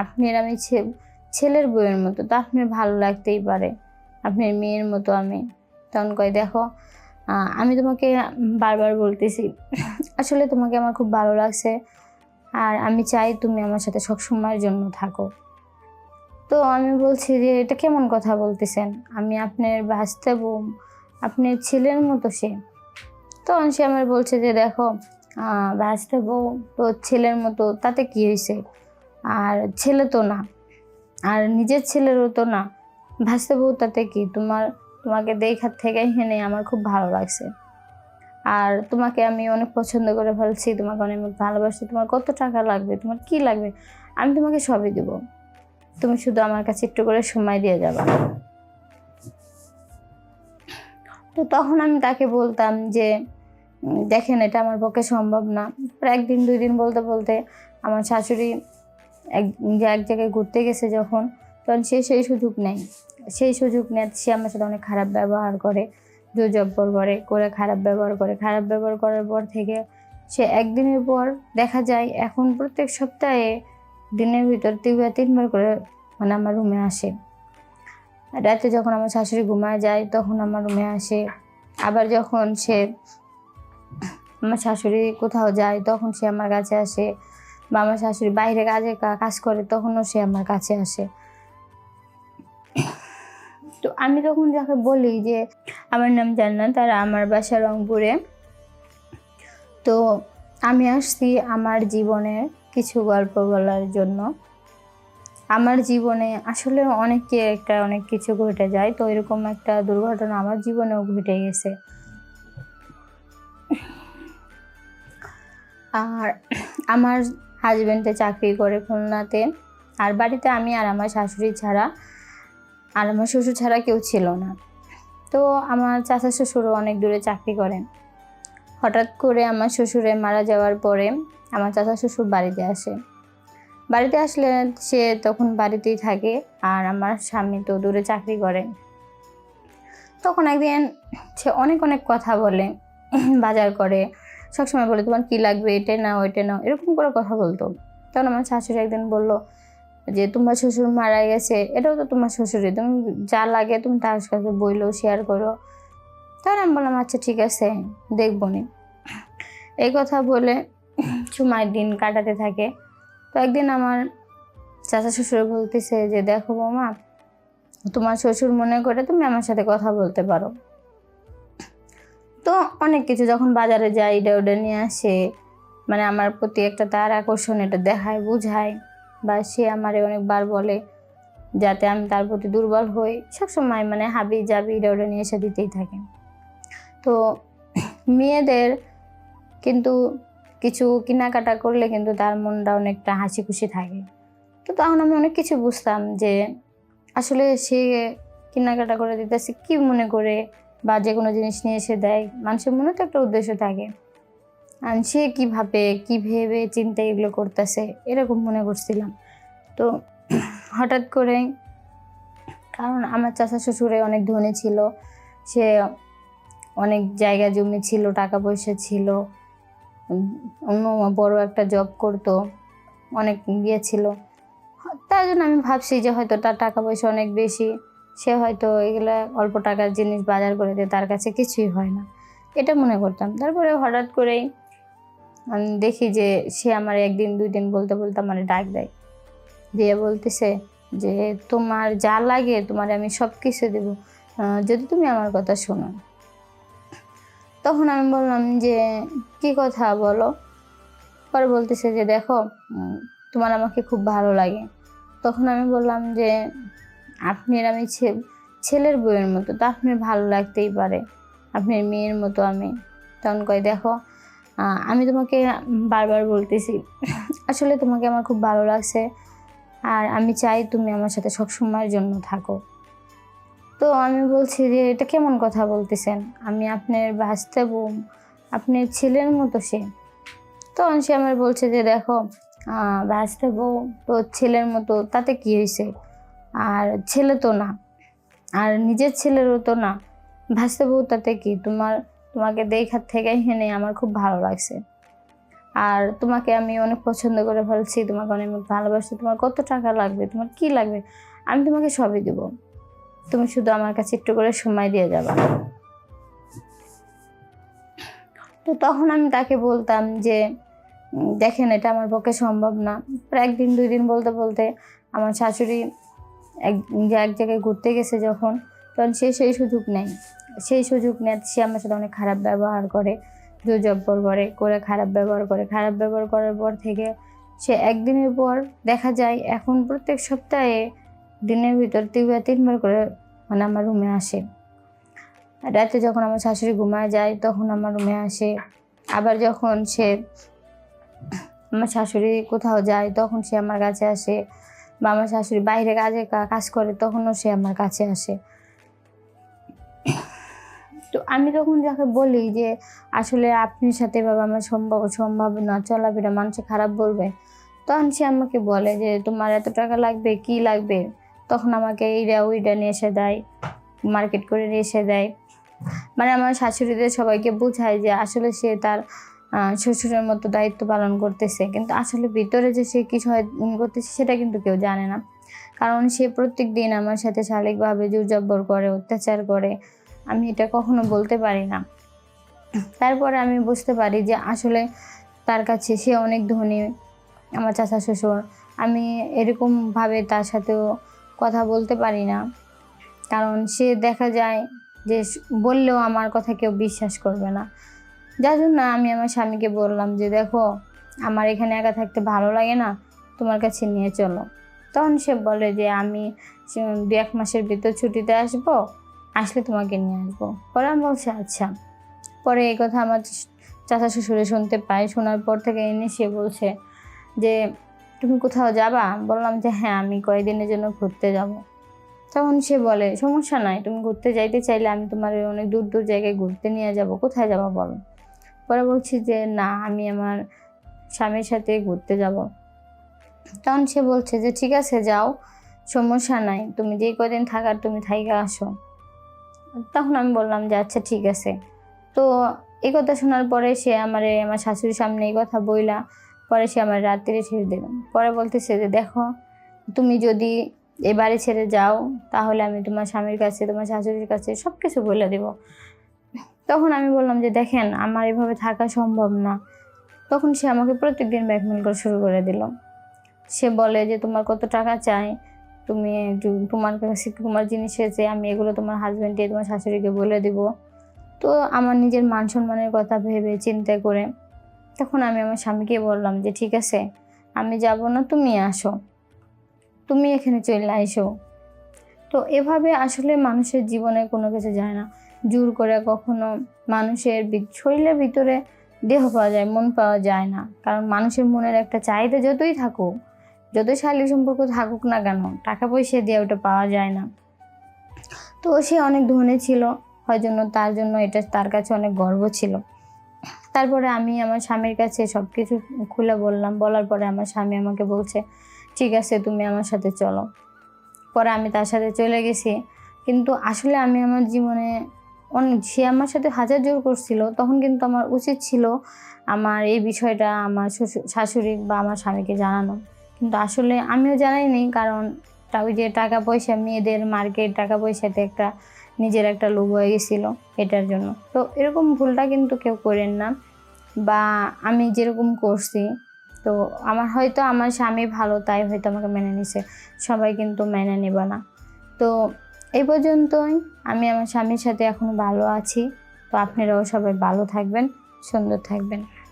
আপনার আমি ছেলের বউয়ের মতো, তো আপনার ভালো লাগতেই পারে। আপনার মেয়ের মতো আমি। তখন কয়, দেখো আমি তোমাকে বারবার বলতেছি, আসলে তোমাকে আমার খুব ভালো লাগছে আর আমি চাই তুমি আমার সাথে সবসময়ের জন্য থাকো। তো আমি বলছি যে, এটা কেমন কথা বলতেছেন? আমি আপনার বাঁচতে বউ আপনার ছেলের মতো সে। তখন সে আমার বলছে যে, দেখো বাঁচতে বউ তো ছেলের মতো, তাতে কি হয়েছে আর ছেলে তো না। আর নিজের ছেলেরও তো না। ভাসতে বউ তাতে কি? তোমার, তোমাকে দেখার থেকে হেনে আমার খুব ভালো লাগছে। আর তোমাকে আমি অনেক পছন্দ করে ফেলছি, তোমাকে অনেক ভালোবাসি। তোমার কত টাকা লাগবে? তোমার কি লাগবে? আমি তোমাকে সবই দেবো। তুমি শুধু আমার কাছে একটু করে সময় দিয়ে যাবা। তো তখন আমি তাকে বলতাম যে দেখেন, এটা আমার পক্ষে সম্ভব না। প্রায় একদিন, দুই দিন বলতে বলতে আমার শাশুড়ি এক এক জায়গায় ঘুরতে গেছে যখন, তখন সে সেই সুযোগ নেয়। সেই সুযোগ নেয় সে আমার সাথে অনেক খারাপ ব্যবহার করে জোজব্বর করে করে খারাপ ব্যবহার করে। খারাপ ব্যবহার করার পর থেকে সে একদিনের পর দেখা যায়, এখন প্রত্যেক সপ্তাহে দিনের ভিতর তিনবার তিনবার করে মানে আমার রুমে আসে। রাতে যখন আমার শাশুড়ি ঘুমায় যায়, তখন আমার রুমে আসে। আবার যখন সে আমার শাশুড়ি কোথাও যায়, তখন সে আমার কাছে আসে। বা আমার শাশুড়ি বাইরে কাজে কাজ করে, তখনও সে আমার কাছে আসে। তো আমি তখন যাকে বলি যে, আমার নাম জান্নাত আর আমার বাসা রংপুরে। তো আমি আসছি আমার জীবনের কিছু গল্প বলার জন্য। আমার জীবনে আসলে অনেকে একটা অনেক কিছু ঘটে যায়, তো এরকম একটা দুর্ঘটনা আমার জীবনেও ঘটে গেছে। আর আমার হাজবেন্ডে চাকরি করে খুলনাতে। আর বাড়িতে আমি আর আমার শাশুড়ি ছাড়া, আর আমার শ্বশুর ছাড়া কেউ ছিল না। তো আমার চাচা শ্বশুরও অনেক দূরে চাকরি করেন। হঠাৎ করে আমার শ্বশুরে মারা যাওয়ার পরে আমার চাচা শ্বশুর বাড়িতে আসে। বাড়িতে আসলে সে তখন বাড়িতেই থাকে আর আমার স্বামী তো দূরে চাকরি করে। তখন একদিন সে অনেক অনেক কথা বলে, বাজার করে সবসময় বলে, তোমার কি লাগবে? এটা নাও ওইটা নাও। এরকম করে কথা বলতো। তখন আমার শাশুড়ি একদিন বলল যে, তোমার শ্বশুর মারা গেছে। এটাও তো তোমার শ্বশুরই। তুমি যা লাগে তুমি তার কাছে বইলো শেয়ার করো। তখন আমি বললাম আচ্ছা ঠিক আছে, দেখব নি। এই কথা বলে সময় দিন কাটাতে থাকে। তো একদিন আমার চাচা শ্বশুর বলতেছে যে, দেখো বৌমা, তোমার শ্বশুর মনে করে তুমি আমার সাথে কথা বলতে পারো। তো অনেক কিছু যখন বাজারে যাই, এটা ওটা নিয়ে আসে মানে আমার প্রতি একটা তার আকর্ষণ, এটা দেখায়, বুঝায় বা সে আমারে অনেকবার বলে যাতে আমি তার প্রতি দুর্বল হই। সবসময় মানে হাবি জাবি এটা ওটা নিয়ে এসে দিতেই থাকে। তো মেয়েদের কিন্তু কিছু কেনাকাটা করলে কিন্তু তার মনটা অনেকটা হাসি খুশি থাকে। তো তখন আমি অনেক কিছু বুঝতাম যে আসলে সে কেনাকাটা করে দিতেছে কি মনে করে? বা যে কোনো জিনিস নিয়ে এসে দেয়, মানুষের মনে তো একটা উদ্দেশ্য থাকে। আর সে কীভাবে কী ভেবে চিন্তা এগুলো করতেছে, এরকম মনে করছিলাম। তো হঠাৎ করে, কারণ আমার চাচা শ্বশুরে অনেক ধনী ছিল, সে অনেক জায়গা জমি ছিল, টাকা পয়সা ছিল, অন্য বড় একটা জব করতো, অনেক ইয়ে ছিল। তার জন্য আমি ভাবছি যে হয়তো তার টাকা পয়সা অনেক বেশি। সে হয়তো এগুলা অল্প টাকার জিনিস বাজার করে দেয় তার কাছে কিছুই হয় না। এটা মনে করতাম। তারপরে হঠাৎ করেই দেখি যে সে আমার একদিন, দুই দিন বলতে বলতে আমার ডাক দেয়। দিয়ে বলতেছে যে, তোমার যা লাগে তোমার আমি সব কিছু দেবো যদি তুমি আমার কথা শোনো। তখন আমি বললাম যে, কি কথা বলো? পরে বলতেছে যে, দেখো তোমার আমাকে খুব ভালো লাগে। তখন আমি বললাম যে আপনার আমি ছেলের বউয়ের মতো, তো আপনার ভালো লাগতেই পারে। আপনার মেয়ের মতো আমি। তখন কয়, দেখো আমি তোমাকে বারবার বলতেছি, আসলে তোমাকে আমার খুব ভালো লাগছে আর আমি চাই তুমি আমার সাথে সবসময়ের জন্য থাকো। তো আমি বলছি যে, এটা কেমন কথা বলতেছেন? আমি আপনার বাঁচতে বউ আপনার ছেলের মতো সে। তখন সে আমার বলছে যে, দেখো বাঁচতে বউ তো ছেলের মতো, তাতে কি হয়েছে আর ছেলে তো না। আর নিজের ছেলেরও তো না। ভাসতে বউ তাতে কি? তোমার, তোমাকে দেখার থেকে হেনে আমার খুব ভালো লাগছে। আর তোমাকে আমি অনেক পছন্দ করে ফেলছি, তোমাকে অনেক ভালোবাসি। তোমার কত টাকা লাগবে? তোমার কি লাগবে? আমি তোমাকে সবই দেবো। তুমি শুধু আমার কাছে একটু করে সময় দিয়ে যাবা। তো তখন আমি তাকে বলতাম যে দেখেন, এটা আমার পক্ষে সম্ভব না। প্রায় একদিন, দুই দিন বলতে বলতে আমার শাশুড়ি এক এক জায়গায় ঘুরতে গেছে যখন, তখন সে সেই সুযোগ নেয়। সেই সুযোগ নেয় সে আমার সাথে অনেক খারাপ ব্যবহার করে জোরজব্বর করে করে খারাপ ব্যবহার করে। খারাপ ব্যবহার করার পর থেকে সে একদিনের পর দেখা যায়, এখন প্রত্যেক সপ্তাহে দিনের ভিতর তিনবার তিনবার করে মানে আমার রুমে আসে। রাতে যখন আমার শাশুড়ি ঘুমায় যায়, তখন আমার রুমে আসে। আবার যখন সে আমার শাশুড়ি কোথাও যায়, তখন সে আমার কাছে আসে। বা আমার শাশুড়ি বাইরে কাজে কাজ করে, তখনও সে আমার কাছে আসে। তো আমি তখন যাকে বলি যে, আসলে আপনার সাথে বাবা আমার সম্ভব সম্ভব না, চলাফেরা মানুষে খারাপ বলবে। তখন সে আমাকে বলে যে, তোমার এত টাকা লাগবে, কি লাগবে? তখন আমাকে এইটা ওইটা নিয়ে এসে দেয়, মার্কেট করে নিয়ে এসে দেয়। মানে আমার শাশুড়িদের সবাইকে বোঝায় যে, আসলে সে তার শ্বশুরের মতো দায়িত্ব পালন করতেছে। কিন্তু আসলে ভিতরে যে সে কিছু করতেছে সেটা কিন্তু কেউ জানে না। কারণ সে প্রত্যেক দিন আমার সাথে শারীরিকভাবে জোরজব্বর করে, অত্যাচার করে। আমি এটা কখনো বলতে পারি না। তারপরে আমি বুঝতে পারি যে আসলে তার কাছে সে অনেক ধনী, আমার চাচা শ্বশুর। আমি এরকমভাবে তার সাথেও কথা বলতে পারি না। কারণ সে দেখা যায় যে বললেও আমার কথা কেউ বিশ্বাস করবে না। যার জন্য আমি আমার স্বামীকে বললাম যে, দেখো, আমার এখানে একা থাকতে ভালো লাগে না, তোমার কাছে নিয়ে চলো। তখন সে বলে যে, আমি দু এক মাসের ভিতর ছুটিতে আসব, আসলে তোমাকে নিয়ে আসব। পরে আমি বলছি আচ্ছা। পরে এই কথা আমার চাচা শ্বশুরে শুনতে পাই শোনার পর থেকে এনে সে বলছে যে, তুমি কোথাও যাবা? বললাম যে হ্যাঁ আমি কয়েকদিনের জন্য ঘুরতে যাব। তখন সে বলে, সমস্যা নাই, তুমি ঘুরতে যাইতে চাইলে আমি তোমার অনেক দূর দূর জায়গায় ঘুরতে নিয়ে যাব। কোথায় যাবা বলো? পরে বলছি যে, না, আমি আমার স্বামীর সাথে ঘুরতে যাব। তখন সে বলছে যে, ঠিক আছে, যাও, সমস্যা নাই। তুমি যেই কদিন থাকার, তুমি থাইকা আসো। তখন আমি বললাম যে আচ্ছা ঠিক আছে। তো এই কথা শোনার পরে সে আমার আমার শাশুড়ির সামনে এই কথা বইলা, পরে সে আমার রাত্রে ছেড়ে দিল। পরে বলতেছে যে, দেখো, তুমি যদি এ বাড়ি ছেড়ে যাও, তাহলে আমি তোমার স্বামীর কাছে, তোমার শাশুড়ির কাছে সব কিছু বলে দেব। তখন আমি বললাম যে, দেখেন, আমার এভাবে থাকা সম্ভব না। তখন সে আমাকে প্রত্যেকদিন ব্যাকমেল করা শুরু করে দিল। সে বলে যে, তোমার কত টাকা চাই? তুমি তোমার কাছে তোমার জিনিস এসে আমি এগুলো তোমার হাজব্যান্ডকে তোমার শাশুড়িকে বলে দিব। তো আমার নিজের মান সম্মানের কথা ভেবে চিন্তা করে তখন আমি আমার স্বামীকে বললাম যে, ঠিক আছে, আমি যাব না, তুমি আসো। তুমি এখানে চলে আইসো। তো এভাবে আসলে মানুষের জীবনে কোনো কিছু যায় না। জোর করে কখনো মানুষের শরীরের ভিতরে দেহ পাওয়া যায়, মন পাওয়া যায় না। কারণ মানুষের মনের একটা চাহিদা যতই থাকুক, যতই শারীরিক সম্পর্ক থাকুক না কেন, টাকা পয়সা দিয়ে ওটা পাওয়া যায় না। তো সে অনেক ধনী ছিল হয় জন্য তার জন্য এটা তার কাছে অনেক গর্ব ছিল। তারপরে আমি আমার স্বামীর কাছে সব কিছু খুলে বললাম, বলার পরে আমার স্বামী আমাকে বলছে, ঠিক আছে, তুমি আমার সাথে চলো। পরে আমি তার সাথে চলে গেছি। কিন্তু আসলে আমি আমার জীবনে অনেক সে আমার সাথে হাজার জোর করছিল, তখন কিন্তু আমার উচিত ছিল আমার এই বিষয়টা আমার শাশুড়ি বা আমার স্বামীকে জানানো। কিন্তু আসলে আমিও জানাইনি, কারণ ওই যে টাকা পয়সা, মেয়েদের মার্কেট, টাকা পয়সাতে একটা নিজের একটা লোভ হয়ে গেছিল এটার জন্য। তো এরকম ভুলটা কিন্তু কেউ করেন না বা আমি যেরকম করছি, তো আমার হয়তো আমার স্বামী ভালো, তাই হয়তো আমাকে মেনে নিছে। সবাই কিন্তু মেনে নেবে না। তো এই পর্যন্তই। আমি আমার স্বামীর সাথে এখনও ভালো আছি। তো আপনারাও সবাই ভালো থাকবেন, সুন্দর থাকবেন।